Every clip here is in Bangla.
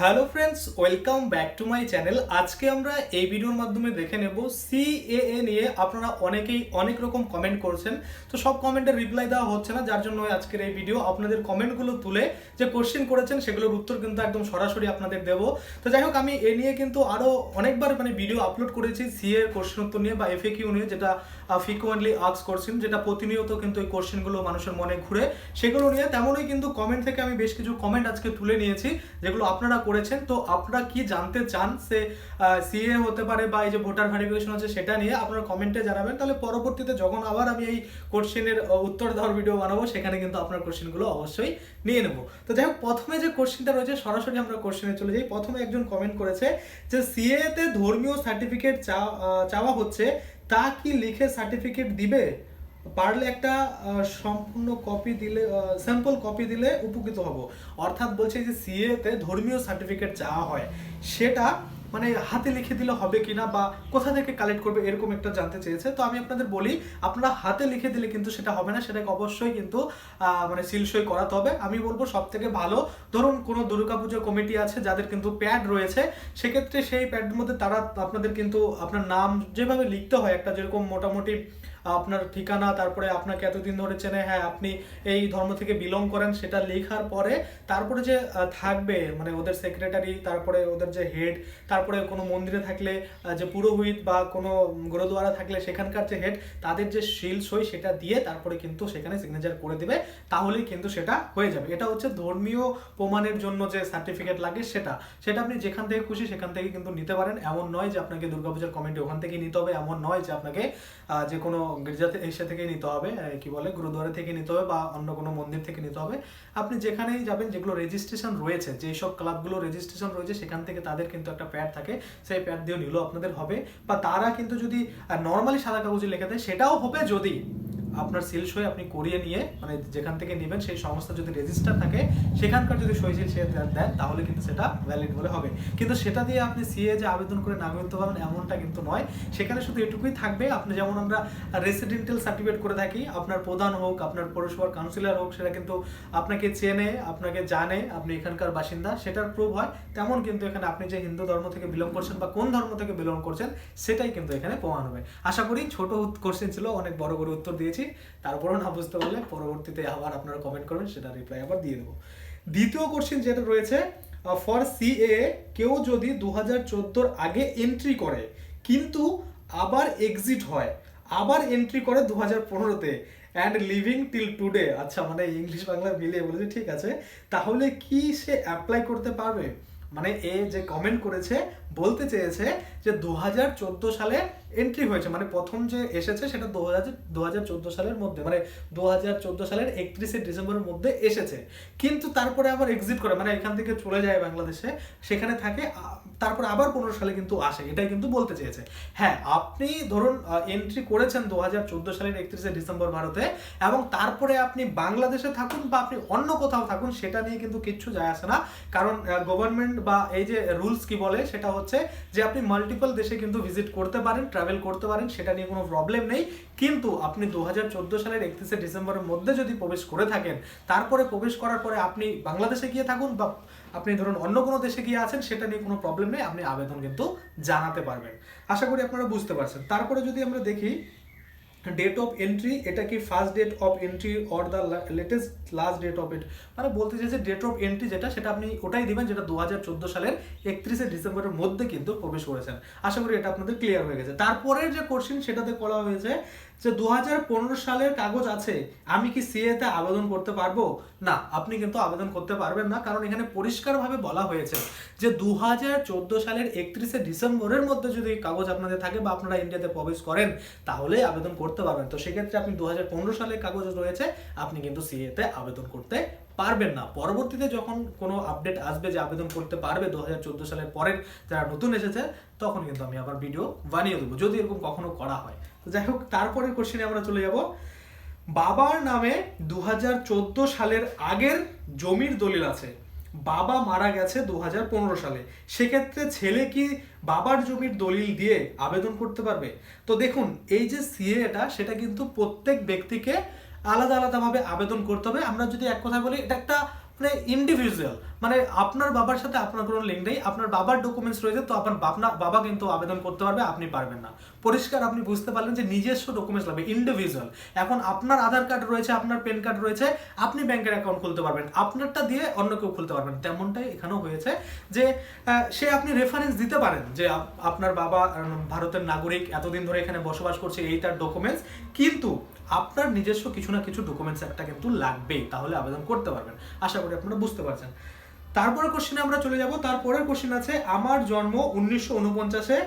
Hello friends, welcome back to my channel. আজকে আমরা এই ভিডিওর মাধ্যমে দেখে নেব সিএএ নিয়ে। আপনারা অনেকেই অনেক রকম কমেন্ট করছেন। তো সব কমেন্টের রিপ্লাই দেওয়া হচ্ছে না, যার জন্য আজকের এই ভিডিও আপনাদের কমেন্টগুলো তুলে যে কোশ্চেন করেছেন, সেগুলোর উত্তর কিন্তু একদম সরাসরি আপনাদের দেব। তো যাই হোক, আমি এ নিয়ে কিন্তু আরও অনেকবার মানে ভিডিও আপলোড করেছি সিএ কোশ্চেন উত্তর নিয়ে বা এফএ কিউ নিয়ে, যেটা ফ্রিকুয়েন্টলি আক্স করছেন যেটা প্রতিনিয়ত কিন্তু এই কোশ্চেনগুলো মানুষের মনে ঘুরে। সেগুলো নিয়ে তেমনই কিন্তু কমেন্ট থেকে আমি বেশ কিছু কমেন্ট আজকে তুলে নিয়েছি, যেগুলো আপনারা করেছেন, তো আপনারা কি জানতে চান সে সিএ হতে পারে বা এই যে ভোটার ভেরিফিকেশন আছে সেটা নিয়ে আপনারা কমেন্টে জানাবেন। তাহলে পরবর্তীতে যখন আবার আমি এই কোশ্চেনের উত্তর দেওয়ার ভিডিও বানাবো, সেখানে কিন্তু আপনার কোশ্চেনগুলো অবশ্যই নিয়ে নেব। তো যাই হোক, প্রথমে যে কোশ্চেনটা রয়েছে, সরাসরি আমরা কোশ্চেনে চলে যাই। প্রথমে একজন কমেন্ট করেছে যে সিএ তে ধর্মীয় সার্টিফিকেট চাওয়া হচ্ছে, তা কি লিখে সার্টিফিকেট দিবে? পারলে একটা সম্পূর্ণ কপি দিলে স্যাম্পল কপি দিলে উপকৃত হব। অর্থাৎ বলছে যে সিএ তে ধর্মীয় সার্টিফিকেট চাওয়া হয়। সেটা মানে হাতে লিখে দিলে হবে কিনা বা কোথা থেকে কালেক্ট করবে এরকম একটা জানতে চেয়েছে। তো আমি আপনাদের বলি, আপনারা হাতে লিখে দিলে কিন্তু সেটা হবে না। সেটাকে অবশ্যই কিন্তু মানে সিলসই করাতে হবে। আমি বলব সব থেকে ভালো, ধরুন কোনো দুর্গাপুজো কমিটি আছে, যাদের কিন্তু প্যাড রয়েছে, সেক্ষেত্রে সেই প্যাডের মধ্যে তারা আপনাদের কিন্তু আপনার নাম যেভাবে লিখতে হয়, একটা যেরকম মোটামুটি আপনার ঠিকানা, তারপরে আপনাকে এতদিন ধরে চেনে হ্যাঁ আপনি এই ধর্ম থেকে বিলং করেন, সেটা লেখার পরে তারপরে যে থাকবে মানে ওদের সেক্রেটারি তারপরে ওদের যে হেড তারপরে কোনো মন্দিরে থাকলে যে পুরোহিত বা কোনো গুরুদুয়ারা থাকলে, সেখানকার যে হেড তাদের যে শিল সই, সেটা দিয়ে তারপরে কিন্তু সেখানে সিগনেচার করে দেবে, তাহলেই কিন্তু সেটা হয়ে যাবে। এটা হচ্ছে ধর্মীয় প্রমাণের জন্য যে সার্টিফিকেট লাগে সেটা। সেটা আপনি যেখান থেকে খুশি, সেখান থেকে কিন্তু নিতে পারেন। এমন নয় যে আপনাকে দুর্গাপূজার কমিটি ওখান থেকে নিতে হবে। এমন নয় যে আপনাকে যে কোনো গির্জাতে এসে থেকে নিতে হবে কি বলে, গুরুদুয়ারা থেকে নিতে হবে বা অন্য কোনো মন্দির থেকে নিতে হবে। আপনি যেখানেই যাবেন, যেগুলো রেজিস্ট্রেশন রয়েছে, যেই সব ক্লাবগুলো রেজিস্ট্রেশন রয়েছে, সেখান থেকে তাদের কিন্তু একটা প্যাড থাকে। সেই প্যাড দিয়েও নিলেও আপনাদের হবে। বা তারা কিন্তু যদি নর্মালি সাদা কাগজে লেখা দেয় সেটাও হবে যদি আপনার সিল সই আপনি করিয়ে নিয়ে মানে যেখান থেকে নেবেন সেই সংস্থা যদি রেজিস্টার থাকে, সেখানকার যদি সই সিল সে দেন, তাহলে কিন্তু সেটা ভ্যালিড বলে হবে। কিন্তু সেটা দিয়ে আপনি সিএ যে আবেদন করে নাগরিকত্ব পাবেন এমনটা কিন্তু নয়। সেখানে শুধু এটুকুই থাকবে, আপনি যেমন আমরা রেসিডেন্টাল সার্টিফিকেট করে থাকি, আপনার প্রধান হোক, আপনার পৌরসভার কাউন্সিলর হোক, সেটা কিন্তু আপনাকে চেনে, আপনাকে জানে, আপনি এখানকার বাসিন্দা, সেটার প্রুভ হয়। তেমন কিন্তু এখানে আপনি যে হিন্দু ধর্ম থেকে বিলং করছেন বা কোন ধর্ম থেকে বিলং করছেন, সেটাই কিন্তু এখানে প্রমাণ হবে। আশা করি ছোট কোশ্চেন ছিল, অনেক বড় করে উত্তর দিয়েছি। তারপরেও না বুঝতে পারলে পরবর্তীতে আবার আপনারা কমেন্ট করবেন, সেটা রিপ্লাই আবার দিয়ে দেবো। দ্বিতীয় কোশ্চেন যেটা রয়েছে ফর সিএ কেউ যদি দু হাজার আগে এন্ট্রি করে, কিন্তু আবার এক্সিট হয়, আবার এন্ট্রি করে দু হাজার পনেরোতে অ্যান্ড লিভিং টিল টুডে আচ্ছা মানে ইংলিশ বাংলা মিলিয়ে বলেছে, ঠিক আছে, তাহলে কি সে অ্যাপ্লাই করতে পারবে? মানে এ যে কমেন্ট করেছে, বলতে চেয়েছে যে দু হাজার চোদ্দ সালে এন্ট্রি হয়েছে। মানে প্রথম যে এসেছে সেটা দু হাজার সালের মধ্যে মানে দু হাজার চোদ্দ সালের একত্রিশে ডিসেম্বরের মধ্যে এসেছে। কিন্তু তারপরে আবার এক্সিট করে মানে এখান থেকে চলে যায় বাংলাদেশে। সেখানে থাকে তারপরে আবার পনেরো সালে কিন্তু আসে, এটাই কিন্তু বলতে চেয়েছে। হ্যাঁ আপনি ধরুন এন্ট্রি করেছেন দু হাজার চোদ্দ সালের একত্রিশে ডিসেম্বর ভারতে এবং তারপরে আপনি বাংলাদেশে থাকুন বা আপনি অন্য কোথাও থাকুন, সেটা নিয়ে কিন্তু কিচ্ছু যায় আসে না। কারণ গভর্নমেন্ট বা এই যে রুলস কি বলে, সেটা হচ্ছে যে আপনি মাল্টিপল দেশে কিন্তু ভিজিট করতে পারেন ট্রাভেল করতে পারেন, সেটা নিয়ে কোনো প্রবলেম নেই। কিন্তু আপনি দু হাজার চোদ্দ সালের একত্রিশে ডিসেম্বরের মধ্যে যদি প্রবেশ করে থাকেন, তারপরে প্রবেশ করার পরে আপনি বাংলাদেশে গিয়ে থাকুন বা আপনি ধরুন অন্য কোনো দেশে গিয়ে আছেন, সেটা নিয়ে কোনো প্রবলেম নেই, আপনি আবেদন কিন্তু জানাতে পারবেন। আশা করি আপনারা বুঝতে পারছেন। তারপরে যদি আমরা দেখি ডেট অফ এন্ট্রি এটা কি first date of entry or the latest last date of it মানে বলতে চাইছে ডেট অফ এন্ট্রি যেটা, সেটা আপনি ওটাই দিবেন যেটা দু হাজার চোদ্দ সালের একত্রিশে ডিসেম্বরের মধ্যে কিন্তু প্রবেশ করেছেন। আশা করি এটা আপনাদের ক্লিয়ার হয়ে গেছে। তারপরের যে কোশ্চেন সেটাতে বলা হয়েছে যে দু সালের কাগজ আছে, আমি কি সিএতে আবেদন করতে পারব? না, আপনি কিন্তু আবেদন করতে পারবেন না, কারণ এখানে পরিষ্কারভাবে বলা হয়েছে যে দু হাজার চোদ্দ সালের একত্রিশে ডিসেম্বরের মধ্যে যদি কাগজ আপনাদের থাকে বা আপনারা ইন্ডিয়াতে প্রবেশ করেন, তাহলে আবেদন করতে পারবেন। তো সেক্ষেত্রে আপনি দু হাজার পনেরো সালের কাগজ রয়েছে, আপনি কিন্তু সিএতে আবেদন করতে পারবেন না। পরবর্তীতে যখন কোনো আপডেট আসবে যে আবেদন করতে পারবে দু হাজার চোদ্দ সালের পরের, যারা নতুন এসেছে, তখন কিন্তু আমি আবার ভিডিও বানিয়ে দেবো, যদি এরকম কখনো করা হয়। তো যাই হোক, তারপরের কোশ্চেনে আমরা চলে যাব। বাবার নামে দুহাজার চোদ্দ সালের আগের জমির দলিল আছে। বাবা মারা গেছে দু হাজার পনেরো সালে। সেক্ষেত্রে ছেলে কি বাবার জমির দলিল দিয়ে আবেদন করতে পারবে? তো দেখুন, এই যে সিএটা সেটা কিন্তু প্রত্যেক ব্যক্তিকে আলাদা আলাদাভাবে আবেদন করতে হবে। আমরা যদি এক কথা বলি, এটা একটা মানে ইন্ডিভিজুয়াল মানে আপনার বাবার সাথে আপনার কোনো লিঙ্ক নেই, আপনার বাবার ডকুমেন্টস রয়েছে, তো আপনার বাপনা বাবা কিন্তু আবেদন করতে পারবে, আপনি পারবেন না। পরিষ্কার আপনি বুঝতে পারলেন যে নিজস্ব ডকুমেন্টস লাগবে ইন্ডিভিজুয়াল এখন আপনার আধার কার্ড রয়েছে, আপনার প্যান কার্ড রয়েছে, আপনি ব্যাংকের অ্যাকাউন্ট খুলতে পারবেন। আপনারটা দিয়ে অন্য কেউ খুলতে পারবেন তেমনটাই এখানেও হয়েছে যে সে আপনি রেফারেন্স দিতে পারেন যে আপনার বাবা ভারতের নাগরিক, এতদিন ধরে এখানে বসবাস করছে এই তার ডকুমেন্টস কিন্তু আপনার নিজস্ব কিছু না কিছু ডকুমেন্টস একটা কিন্তু লাগবেই, তাহলে আবেদন করতে পারবেন। আশা করি আপনারা বুঝতে পারছেন। তারপরে কোশ্চেনে আমরা চলে যাব। তারপরের কোশ্চেন আছে, আমার জন্ম উনিশশো উনপঞ্চাশে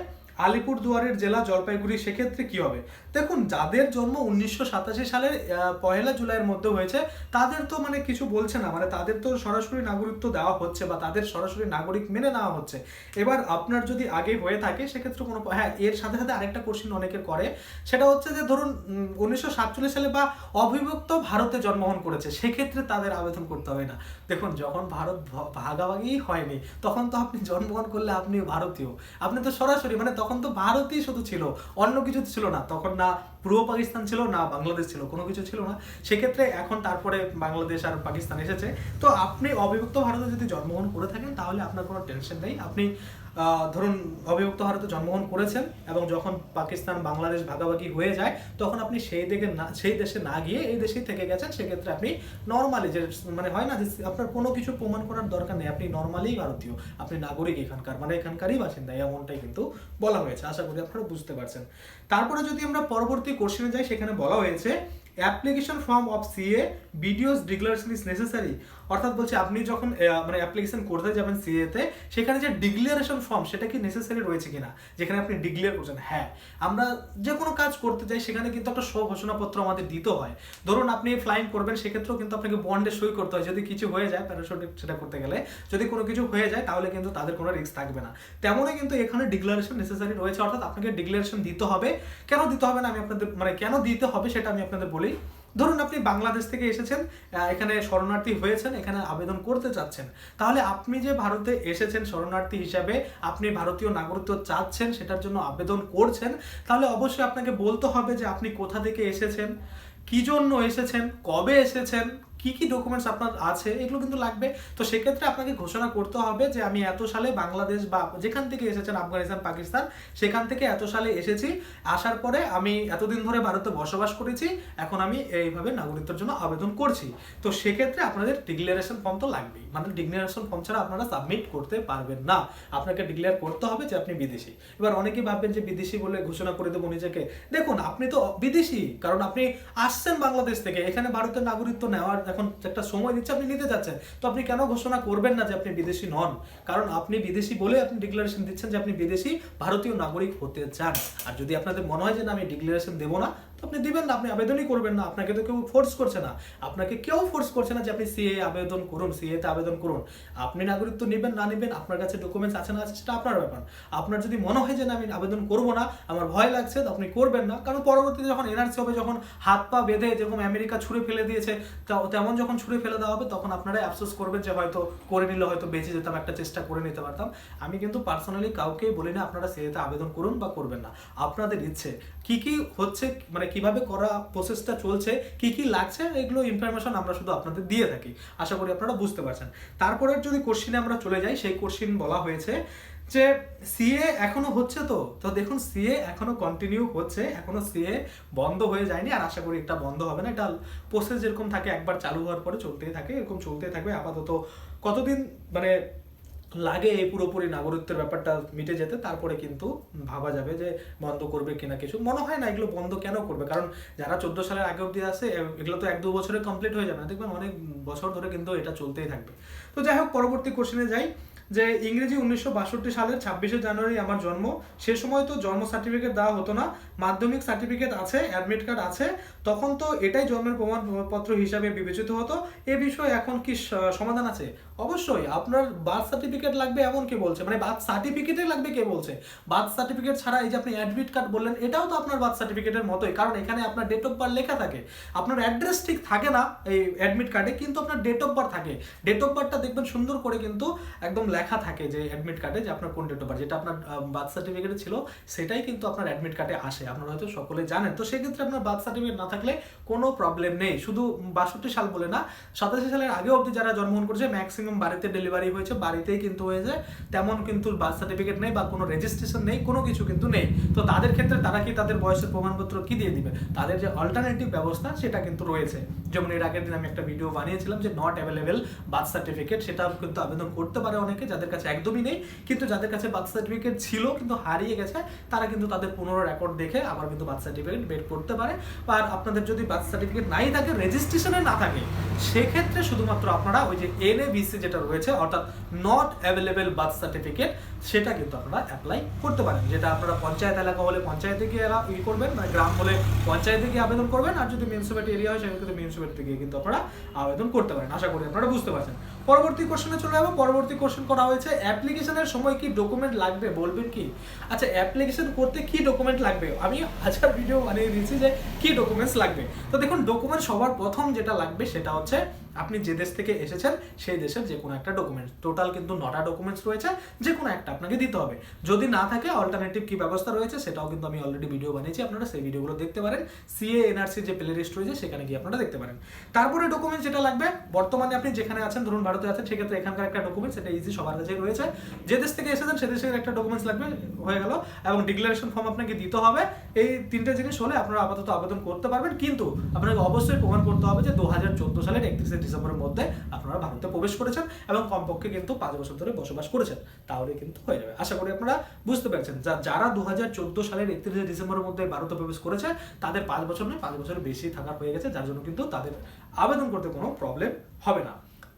আলিপুর দুয়ারের জেলা জলপাইগুড়ি, সেক্ষেত্রে কি হবে? দেখুন, যাদের জন্ম উনিশশো সাতাশি সালের পহেলা জুলাইয়ের মধ্যে হয়েছে, তাদের তো মানে কিছু বলছে না। মানে তাদের তো সরাসরি নাগরিকত্ব দেওয়া হচ্ছে বা তাদের সরাসরি নাগরিক মেনে নেওয়া হচ্ছে। এবার আপনার যদি আগে হয়ে থাকে, সেক্ষেত্রে কোনো হ্যাঁ এর সাথে সাথে আরেকটা কোশ্চেন অনেকের করে। সেটা হচ্ছে যে, ধরুন উনিশশো সাতচল্লিশ সালে বা অবিভক্ত ভারতে জন্মগ্রহণ করেছে, সেক্ষেত্রে তাদের আবেদন করতে হবে না। দেখুন, যখন ভারত ভাগাভাগি হয়নি, তখন তো আপনি জন্মগ্রহণ করলে আপনি ভারতীয়। আপনি তো সরাসরি মানে তখন তো ভারতই শুধু ছিল অন্য কিছু ছিল না। তখন না পূর্ব পাকিস্তান ছিল না, বাংলাদেশ ছিল, কোনো কিছু ছিল না। সেক্ষেত্রে এখন তারপরে বাংলাদেশ আর পাকিস্তান এসেছে। তো আপনি অবিভক্ত ভারতে যদি জন্মগ্রহণ করে থাকেন, তাহলে আপনার কোনো টেনশন নেই। আপনি ধরুন অবিভক্ত ভারতে জন্মগ্রহণ করেছেন এবং যখন পাকিস্তান, বাংলাদেশ ভাগাভাগি হয়ে যায়, তখন আপনি সেই দিকে না, সেই দেশে না গিয়ে এই দেশেই থেকে গেছেন। সেক্ষেত্রে আপনি নর্মালি যে মানে হয় না যে, আপনার কোনো কিছু প্রমাণ করার দরকার নেই। আপনি নর্মালি ভারতীয়। আপনি নাগরিক এখানকার মানে এখানকারই বাসিন্দা, এমনটাই কিন্তু বলা হয়েছে। আশা করি আপনারা বুঝতে পারছেন। তারপরে যদি আমরা পরবর্তী কোশ্চেনে যাই সেখানে বলা হয়েছে application form of CA videos declaration is necessary অর্থাৎ বলছে আপনি যখন মানে অ্যাপ্লিকেশন করতে যাবেন সিএ তে, সেখানে যে ডিক্লারেশন ফর্ম সেটা কি নেসেসারি রয়েছে কিনা? যেখানে আপনি ডিক্লেয়ার করছেন হ্যাঁ। আমরা যে কোনো কাজ করতে যাই সেখানে কিন্তু একটা স্ব ঘোষণাপত্র আমাদের দিতে হয়। ধরুন আপনি ফ্লাইং করবেন, সেক্ষেত্রেও কিন্তু আপনাকে বন্ডে সই করতে হয়। যদি কিছু হয়ে যায় প্যারাশুট সেটা করতে গেলে, যদি কোনো কিছু হয়ে যায়, তাহলে কিন্তু তাদের কোনো রিস্ক থাকবে না। তেমনই কিন্তু এখানে ডিক্লারেশন নেসেসারি রয়েছে, অর্থাৎ আপনাকে ডিক্লারেশন দিতে হবে। কেন দিতে হবে না আমি আপনাদের মানে কেন দিতে হবে সেটা আমি আপনাদের বলি। ধরুন আপনি বাংলাদেশ থেকে এসেছেন এখানে শরণার্থী হয়েছেন, এখানে আবেদন করতে চাচ্ছেন। তাহলে আপনি যে ভারতে এসেছেন শরণার্থী হিসাবে, আপনি ভারতীয় নাগরিকত্ব চাচ্ছেন, সেটার জন্য আবেদন করছেন, তাহলে অবশ্যই আপনাকে বলতে হবে যে আপনি কোথা থেকে এসেছেন, কি জন্য এসেছেন, কবে এসেছেন কি কি ডকুমেন্টস আপনার আছে, এগুলো কিন্তু লাগবে। তো সেক্ষেত্রে আপনাকে ঘোষণা করতে হবে যে আমি এত সালে বাংলাদেশ বা যেখান থেকে এসেছেন, আফগানিস্তান, পাকিস্তান, সেখান থেকে এত সালে এসেছি। আসার পরে আমি এতদিন ধরে ভারতে বসবাস করেছি, এখন আমি এইভাবে নাগরিকত্বের জন্য আবেদন করছি। তো সেক্ষেত্রে আপনাদের ডিক্লারেশন ফর্ম তো লাগবেই। মানে ডিক্লারেশন ফর্ম ছাড়া আপনারা সাবমিট করতে পারবেন না। আপনাকে ডিক্লেয়ার করতে হবে যে আপনি বিদেশি। এবার অনেকেই ভাববেন যে বিদেশি বলে ঘোষণা করে দেবো নিজেকে। দেখুন, আপনি তো বিদেশি, কারণ আপনি আসছেন বাংলাদেশ থেকে। এখানে ভারতের নাগরিকত্ব নেওয়ার এখন একটা সময় দিচ্ছে, আপনি নিতে যাচ্ছেন তো আপনি কেন ঘোষণা করবেন না যে আপনি বিদেশি নন? কারণ আপনি বিদেশি বলে আপনি ডিক্লারেশন দিচ্ছেন যে আপনি বিদেশি ভারতীয় নাগরিক হতে চান। আর যদি আপনাদের মনে হয় যে না, আমি ডিক্লারেশন দেবো না তো আপনি দিবেন না, আপনি আবেদনই করবেন না। আপনাকে তো কেউ ফোর্স করছে না। আপনাকে কেউ ফোর্স করছে না যে আপনি সিএ আবেদন করুন সিএ তে আবেদন করুন। আপনি নাগরিকত্ব নেবেন, না নেবেন, আপনার কাছে ডকুমেন্টস আছে না আছে সেটা আপনার ব্যাপার। আপনার যদি মনে হয় যে না, আমি আবেদন করব না, আমার ভয় লাগছে, তো আপনি করবেন না। কারণ পরবর্তীতে যখন এনআরসি হবে, যখন হাত পা বেঁধে যেরকম আমেরিকা ছুঁড়ে ফেলে দিয়েছে তেমন যখন ছুঁড়ে ফেলে দেওয়া হবে, তখন আপনারাই আফসোস করবেন যে হয়তো করে নিলে হয়তো বেঁচে যেতাম, একটা চেষ্টা করে নিতে পারতাম। আমি কিন্তু পার্সোনালি কাউকেই বলি না আপনারা সিএতে আবেদন করুন বা করবেন না। আপনাদের ইচ্ছে। কি কি হচ্ছে মানে কীভাবে করা প্রসেসটা চলছে, কি কি লাগছে, এগুলো ইনফরমেশন আমরা শুধু আপনাদের দিয়ে থাকি। আশা করি আপনারা বুঝতে পারছেন। তারপরে যদি কোশ্চিনে আমরা চলে যাই, সেই কোশ্চিন বলা হয়েছে যে সিএ এখনও হচ্ছে তো? তো দেখুন সিএ এখনও কন্টিনিউ হচ্ছে, এখনও সিএ বন্ধ হয়ে যায়নি, আর আশা করি এটা বন্ধ হবে না। এটা প্রসেস যেরকম থাকে, একবার চালু হওয়ার পরে চলতেই থাকে, এরকম চলতেই থাকবে। আপাতত কতদিন মানে লাগে এই পুরোপুরি নাগরিকত্বের ব্যাপারটা মিটে যেতে, তারপরে কিন্তু ভাবা যাবে যে বন্ধ করবে কিনা কিছু। মনে হয় না এগুলো বন্ধ কেন করবে, কারণ যারা চোদ্দ সালের আগে অব্দি আসে এগুলো তো এক দু বছরে কমপ্লিট হয়ে যাবে। না দেখবেন অনেক বছর ধরে কিন্তু এটা চলতেই থাকবে। তো যাই হোক, পরবর্তী কোশ্চেনে যাই। যে ইংরেজি উনিশশো বাষট্টি সালের ছাব্বিশে জানুয়ারি আমার জন্ম। সে সময় তো জন্ম সার্টিফিকেট দেওয়া হতো না। মাধ্যমিক সার্টিফিকেট আছে অ্যাডমিট কার্ড আছে। তখন তো এটাই জন্মের প্রমাণপত্র হিসাবে বিবেচিত হতো। এ বিষয়ে এখন কি সমাধান আছে? অবশ্যই, আপনার বার্থ সার্টিফিকেট লাগবে এমন কে বলছে? মানে বার্থ সার্টিফিকেটে লাগবে কে বলছে? বার্থ সার্টিফিকেট ছাড়া এই যে আপনি অ্যাডমিট কার্ড বললেন, এটাও তো আপনার বার্থ সার্টিফিকেটের মতোই। কারণ এখানে আপনার ডেট অফ বার্থ লেখা থাকে। আপনার অ্যাড্রেস ঠিক থাকে না এই অ্যাডমিট কার্ডে কিন্তু আপনার ডেট অফ বার্থ থাকে। ডেট অফ বার্থটা দেখবেন সুন্দর করে কিন্তু একদম লেখা থাকে যে অ্যাডমিট কার্ডে যে আপনার কোন ডেট অফ যেটা আপনার বার্থ সার্টিফিকেটে ছিল, সেটাই কিন্তু আপনার অ্যাডমিট কার্ডে আসে। আপনারা হয়তো সকলে জানেন। তো সেক্ষেত্রে আপনার বার্থ সার্টিফিকেট না থাকলে কোনো প্রবলেম নেই। শুধু বাষট্টি সাল বলে না, সাতাশি সালের আগে অবধি যারা জন্মগ্রহণ করেছে ম্যাক্সিমাম বাড়িতে ডেলিভারি হয়েছে, বাড়িতেই কিন্তু হয়েছে। তেমন কিন্তু বার্থ সার্টিফিকেট নেই বা কোনো রেজিস্ট্রেশন নেই, কোনো কিছু কিন্তু নেই। তো তাদের ক্ষেত্রে তারা কি তাদের বয়সের প্রমাণপত্র কি দিয়ে দিবে? তাদের যে অল্টারনেটিভ ব্যবস্থা, সেটা কিন্তু রয়েছে। যেমন এর আগের দিন আমি একটা ভিডিও বানিয়েছিলাম যে নট অ্যাভেলেবেল বার্থ সার্টিফিকেট সেটা কিন্তু আবেদন করতে পারে অনেকে। যাদের কাছে একদমই নেই, কিন্তু যাদের কাছে বার্থ সার্টিফিকেট ছিল কিন্তু হারিয়ে গেছে, তারা কিন্তু তাদের পুনরায় রেকর্ড দেখে আবার কিন্তু বার্থ সার্টিফিকেট বের করতে পারে। আর আপনাদের যদি বার্থ সার্টিফিকেট নাই থাকে রেজিস্ট্রেশনে না থাকে, সেক্ষেত্রে শুধুমাত্র আপনারা ওই যে এনএবিসি যেটা রয়েছে, অর্থাৎ নট অ্যাভেলেবেল বার্থ সার্টিফিকেট সেটা কিন্তু আপনারা অ্যাপ্লাই করতে পারেন। যেটা আপনারা পঞ্চায়েত এলাকা হলে পঞ্চায়েতে গিয়ে ই করবেন মানে গ্রাম হলে পঞ্চায়েতে গিয়ে আবেদন করবেন, আর যদি মিউনিসিপ্যালিটি এরিয়া হয় সেক্ষেত্রে মিউনিসিপ্যালিটি গিয়ে কিন্তু আপনারা আবেদন করতে পারেন। আশা করি আপনারা বুঝতে পারছেন। পরবর্তী কোশ্চেনে চলে যাব। পরবর্তী কোশ্চেন করা হয়েছে অ্যাপ্লিকেশনের সময় কি ডকুমেন্ট লাগবে? বলবেন কি? আচ্ছা অ্যাপ্লিকেশন করতে কি ডকুমেন্ট লাগবে? আমি হাজার ভিডিও বানিয়ে দিয়েছি যে কি ডকুমেন্টস লাগবে? তো দেখুন ডকুমেন্ট সবার প্রথম যেটা লাগবে সেটা হচ্ছে আপনি যে দেশ থেকে এসেছেন, সেই দেশের যে কোনো একটা ডকুমেন্টস টোটাল কিন্তু নটা ডকুমেন্টস রয়েছে, যে কোনো একটা আপনাকে দিতে হবে। যদি না থাকে অল্টারনেটিভ কি ব্যবস্থা রয়েছে, সেটাও কিন্তু আমি অলরেডি ভিডিও বানিয়েছি, আপনারা সেই ভিডিওগুলো দেখতে পারেন। সিএ এনআরসি যে প্লে লিস্ট রয়েছে, সেখানে গিয়ে আপনারা দেখতে পারেন। তারপরে ডকুমেন্টস যেটা লাগবে, বর্তমানে আপনি যেখানে আছেন, ধরুন ভারতে আছেন, সেক্ষেত্রে এখানকার একটা ডকুমেন্ট সেটা ইজি সবার কাছেই রয়েছে। যে দেশ থেকে এসেছেন, সে দেশের একটা ডকুমেন্টস লাগবে, হয়ে গেল। এবং ডিক্লারেশন ফর্ম আপনাকে দিতে হবে। এই তিনটে জিনিস হলে আপনারা আপাতত আবেদন করতে পারবেন। কিন্তু আপনাকে অবশ্যই প্রমাণ করতে হবে যে দু হাজার চোদ্দ সালের একত্রিশে ডিসেম্বরের মধ্যে আপনারা ভারতে প্রবেশ করেছেন এবং কমপক্ষে কিন্তু পাঁচ বছর ধরে বসবাস করেছেন, তাহলে কিন্তু হয়ে যাবে। আশা করি আপনারা বুঝতে পেরেছেন যা- যারা দু হাজার চোদ্দ সালের একত্রিশে ডিসেম্বরের মধ্যে ভারতে প্রবেশ করেছে, তাদের পাঁচ বছর নয়, পাঁচ বছরের বেশি থাকার হয়ে গেছে, যার জন্য কিন্তু তাদের আবেদন করতে কোনো প্রবলেম হবে না।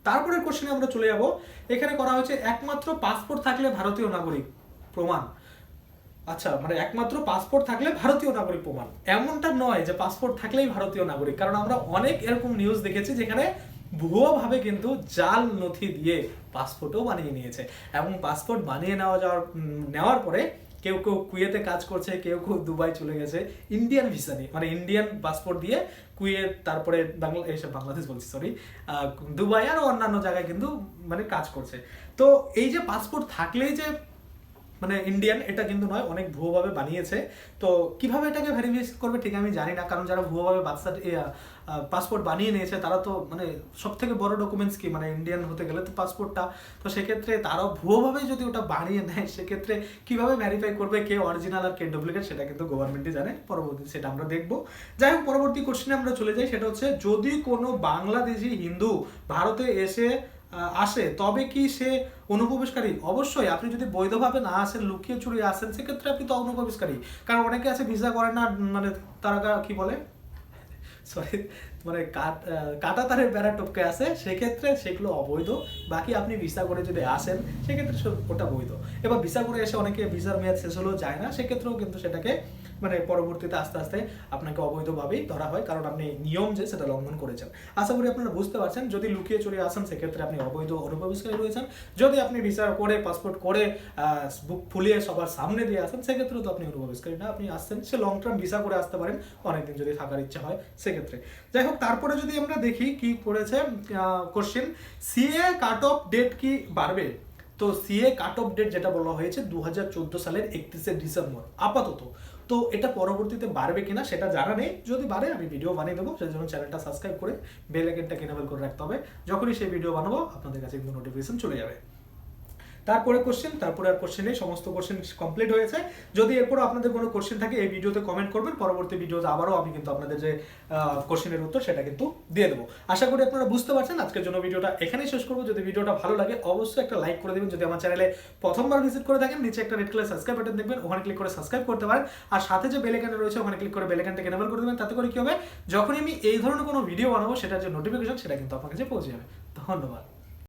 তারপরের কোশ্চেনে আমরা চলে যাব। এখানে করা হয়েছে একমাত্র পাসপোর্ট থাকলে ভারতীয় নাগরিক প্রমাণ। আচ্ছা মানে একমাত্র পাসপোর্ট থাকলে ভারতীয় নাগরিক প্রমাণ। এমনটা নয় যে পাসপোর্ট থাকলেই ভারতীয় নাগরিক, কারণ আমরা অনেক এরকম নিউজ দেখেছি যেখানে ভুয়োভাবে কিন্তু জাল নথি দিয়ে পাসপোর্টও বানিয়ে নিয়েছে। এবং পাসপোর্ট বানিয়ে নেওয়া যাওয়ার নেওয়ার পরে কেউ কেউ কুয়েতে কাজ করছে, কেউ কেউ দুবাই চলে গেছে। ইন্ডিয়ান ভিসা নিয়ে মানে ইন্ডিয়ান পাসপোর্ট দিয়ে কুয়েত, তারপরে বাংলা এসব বাংলাদেশ বলছি সরি দুবাই আর অন্যান্য জায়গায় কিন্তু মানে কাজ করছে। তো এই যে পাসপোর্ট থাকলেই যে মানে ইন্ডিয়ান এটা কিন্তু নয়, অনেক ভুয়োভাবে বানিয়েছে। তো কীভাবে এটাকে ভেরিফিকেশন করবে ঠিক আমি জানি না, কারণ যারা ভুয়োভাবে বার্থ পাসপোর্ট বানিয়ে নিয়েছে, তারা তো মানে সব থেকে বড় ডকুমেন্টস কি? মানে ইন্ডিয়ান হতে গেলে তো পাসপোর্টটা তো সেক্ষেত্রে তারাও ভুয়োভাবে যদি ওটা বানিয়ে নেয়, সেক্ষেত্রে কীভাবে ভেরিফাই করবে কে অরিজিনাল আর কে ডুপ্লিকেট সেটা কিন্তু গভর্নমেন্টই জানে। পরবর্তী সেটা আমরা দেখব। যাই হোক, পরবর্তী কোশ্চেনে আমরা চলে যাই, সেটা হচ্ছে যদি কোনো বাংলাদেশি হিন্দু ভারতে এসে আসে, তবে কি সে অনুপ্রবেশকারী? অবশ্যই। আপনি যদি বৈধভাবে না আসেন, লুকিয়ে চুরিয়ে আসেন, সেক্ষেত্রে আপনি তো অনুপ্রবেশকারী। কারণ অনেকে আছে ভিসা করে না মানে তারা কি বলে? সরি মানে কাট- আহ, কাটা তারের বেড়া টপকে আসে সেক্ষেত্রে সেগুলো অবৈধ। বাকি আপনি ভিসা করে যদি আসেন সেক্ষেত্রে ওটা বৈধ। এবার ভিসা করে এসে অনেকে ভিসার মেয়াদ শেষ হলেও যায় না সেক্ষেত্রেও কিন্তু সেটাকে মানে পরবর্তীতে আস্তে আস্তে আপনাকে অবৈধভাবেই ধরা হয়, কারণ আপনি নিয়ম যে সেটা লঙ্ঘন করেছেন। আশা করি আপনারা বুঝতে পারছেন, যদি লুকিয়ে চলে আসেন, সেক্ষেত্রে আপনি অবৈধ অনুপ্রবেশকারী রয়েছেন। যদি আপনি ভিসা করে পাসপোর্ট করে বুক ফুলিয়ে সবার সামনে দিয়ে আসেন, সেক্ষেত্রেও তো আপনি অনুপ্রবেশকারী না, আপনি আসছেন। সে লং টার্ম ভিসা করে আসতে পারেন, অনেকদিন যদি থাকার ইচ্ছা হয়, সেক্ষেত্রে। যাই হোক, তারপরে যদি আমরা দেখি কি করেছে question CA cut off date কি বাড়বে? তো সিএ কাট অফ ডেট যেটা বলা হয়েছে দু হাজার চোদ্দ সালের একত্রিশে ডিসেম্বর, আপাতত। তো এটা পরবর্তীতে বাড়বে কিনা সেটা জানা নেই। যদি বাড়ে, আমি ভিডিও বানিয়ে দেবো। সেই জন্য চ্যানেলটা সাবস্ক্রাইব করে বেল আইকনটা কেনাবেল করে রাখতে হবে। যখনই সেই ভিডিও বানাবো, আপনাদের কাছে নোটিফিকেশন চলে যাবে। তারপরে কোশ্চেন তারপরে আর কোশ্চেনে সমস্ত কোশ্চেন কমপ্লিট হয়েছে। যদি এরপর আপনাদের কোনো কোশ্চেন থাকে, এই ভিডিওতে কমেন্ট করবেন, পরবর্তী ভিডিওতে আবারও আমি কিন্তু আপনাদের যে কোশ্চেনের উত্তর সেটা কিন্তু দিয়ে দেবো। আশা করি আপনারা বুঝতে পারছেন, আজকের জন্য ভিডিওটা এখানেই শেষ করব। যদি ভিডিওটা ভালো লাগে, অবশ্যই একটা লাইক করে দেবেন। যদি আমার চ্যানেলে প্রথমবার ভিজিট করে থাকেন, নিচে একটা রেড কালার সাবস্ক্রাইব বাটন দেখবেন, ওখানে ক্লিক করে সাবস্ক্রাইব করতে পারেন। আর সাথে যে বেল আইকন রয়েছে, ওখানে ক্লিক করে বেল আইকনটাকে এনেবল করে দেবেন, তাতে করে কি হবে? যখনই আমি এই ধরনের কোনো ভিডিও বানাবো, সেটার যে নোটিফিকেশন সেটা কিন্তু আপনার কাছে পৌঁছে যাবে। ধন্যবাদ।